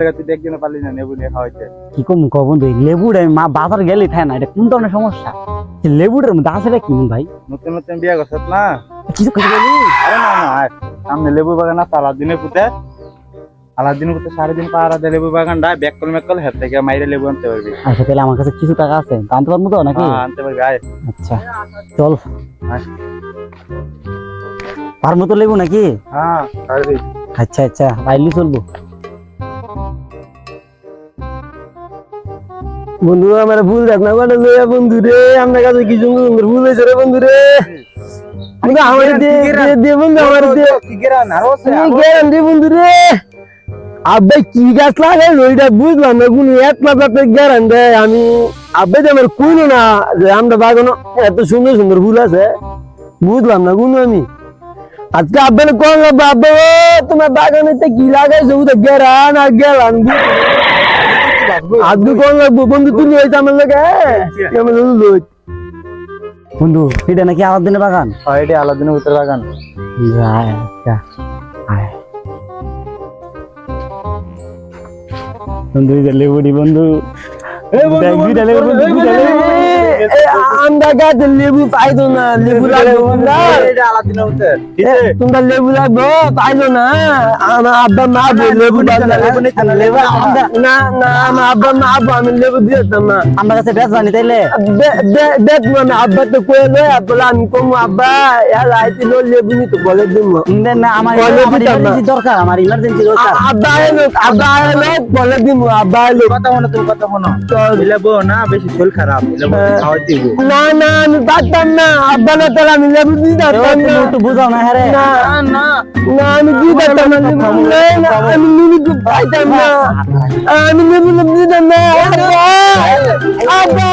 টাকা তুই একদিনও পারলি না নেবু নিয়ে খাওয়াইতে। কি কম ক বন্ধু এই মা বাজার গেলে থাকে না এটা কোন ধরনের সমস্যা? লেবুটার মধ্যে আছে কি ভাই? নতুন নতুন বিয়ে করছত না? কিছু কিছু বলি আরে না না সামনে লেবু বাগান আছে আলাদিনের পুঁতে। আলাদিনের পুঁতে সারাদিন পাহারা দেয় লেবু বাগানটা ব্যাককল ম্যাককল হের থেকে মাইরে লেবু আনতে পারবি। আচ্ছা তাহলে আমার কাছে কিছু টাকা আছে আনতে পারব তো নাকি? হ্যাঁ, আনতে পারবি আয়। আচ্ছা চল। পারব তো লেবু নাকি? হ্যাঁ পারবি। আচ্ছা আচ্ছা পাইলি চলবো। বন্ধু আমার ভুল দেখ না কটা লইয়া বন্ধু রে আমার কাছে কি সুন্দর সুন্দর ভুল হয়েছে রে বন্ধু রে? আমার দে দে বন্ধু আমার দে রে বন্ধু রে। আব্বা কি গাছ লাগাই ওইটা বুঝলাম না কোন এক লাগাতে গেরান দে আমি আব্বা যে আমার কোন না যে আমরা বাগানো এত সুন্দর সুন্দর ফুল আছে। বুঝলাম না কোন আমি। আজকে আব্বা কোন আব্বা তোমার বাগানে কি লাগাইছো? ওটা গেরান আর গেলান আজকে কোন লাগবো বন্ধু তুই হয়েছে আমার লাগে আমার লোক বন্ধু এটা নাকি আলাদিনের দিনের বাগান? হ্যাঁ এটা আলাদিনের উত্তর বাগান। আয়, আয়। বন্ধু এই যে লেবুটি বন্ধু লেবু, বন্ধু, দুইটা লেবু। আমরা গাছে লেবু পাইতো না লেবু তোমরা লেবু লাগবো পাইলো না। আমার আব্বা মা লেবু না না আমার আব্বা মা আব্বা আমি লেবু দিতাম না। আমার কাছে বেশ জানি তাইলে। মানে আব্বা তো কয়ে লয় বলে আমি কমু আব্বা ইয়ার আইতে লেবু নি তো বলে দিব না, আমার দরকার আমার ইমার্জেন্সি দরকার। আব্বা এলো আব্বা এলো বলে দিব আব্বা এলো। কথা শোনো তুমি কথা শোনো লেবু না বেশি শরীর খারাপ না না আমি পারতাম না আব্বা না তাহলে আমি লেবু দিতাম তুমি না একটু বুঝাও না হ্যাঁ রে না না না আমি দিতাম না লেবু না, না, আমি লেবু তো পাইতাম না আমি লেবু লেবু দিতাম না আব্বা আব্বা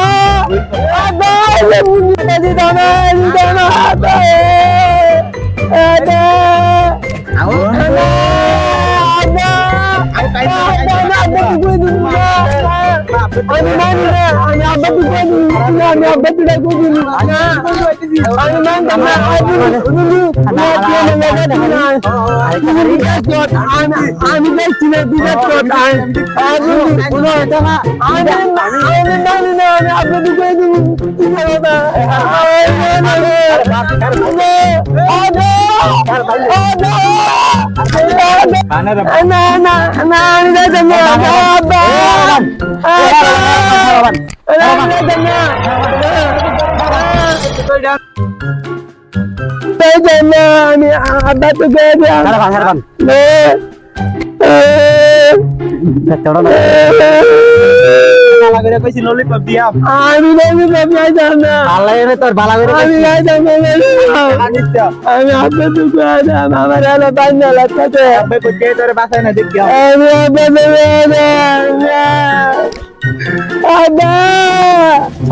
আব্বা লেবু দিতে দিতাম না দিতাম না আব্বা আব্বা আব্বা আমি মানি না আমি আব্বা তো কই দিই না আমি আব্বা তো কই দিই না আমি মানতাম না আমি দেখছি না মানি না না না না আমি যাইতাম না আব্বা আব্বা আমি আব্বা তো গয়ে হ্যাঁ ভান হ্যাঁ ভান চড়ো না লাগরে কইছি ললিপপ দিয়াম আমি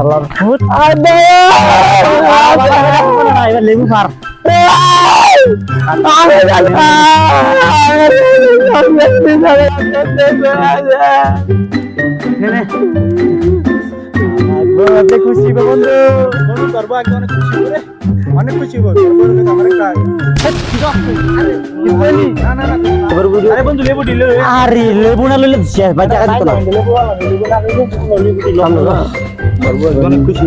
আল্লাহর ফুট। আব্বা এবার লেবু পার খুশি বন্ধু বন্ধু করব অনেক খুশি করে অনেক খুশি করে আরে লেবু লেবু না লইলে শেষ ভাই টাকা দিত না অনেক খুশি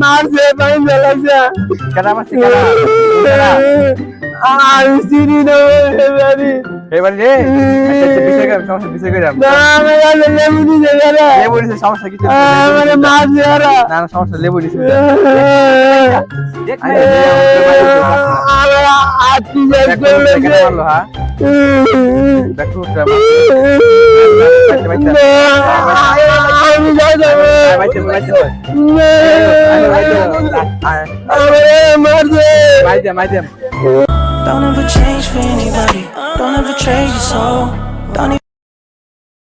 মারছে আমি চিনি না এবার রে আচ্ছা বিষয় করে সমস্যা বিষয় কাছে লেবু দিছে গেলে লেবু নিছে সমস্যা কিছু মানে মাছ দেওয়ারা না না সমস্যা লেবু নিছে দেখ না, আমার আটটি যাই করলে মারলো হ্যাঁ? দেখো আমি যাই যাব মারছে। বাইতে বাইতে Don't ever change for anybody. Don't ever trade your soul.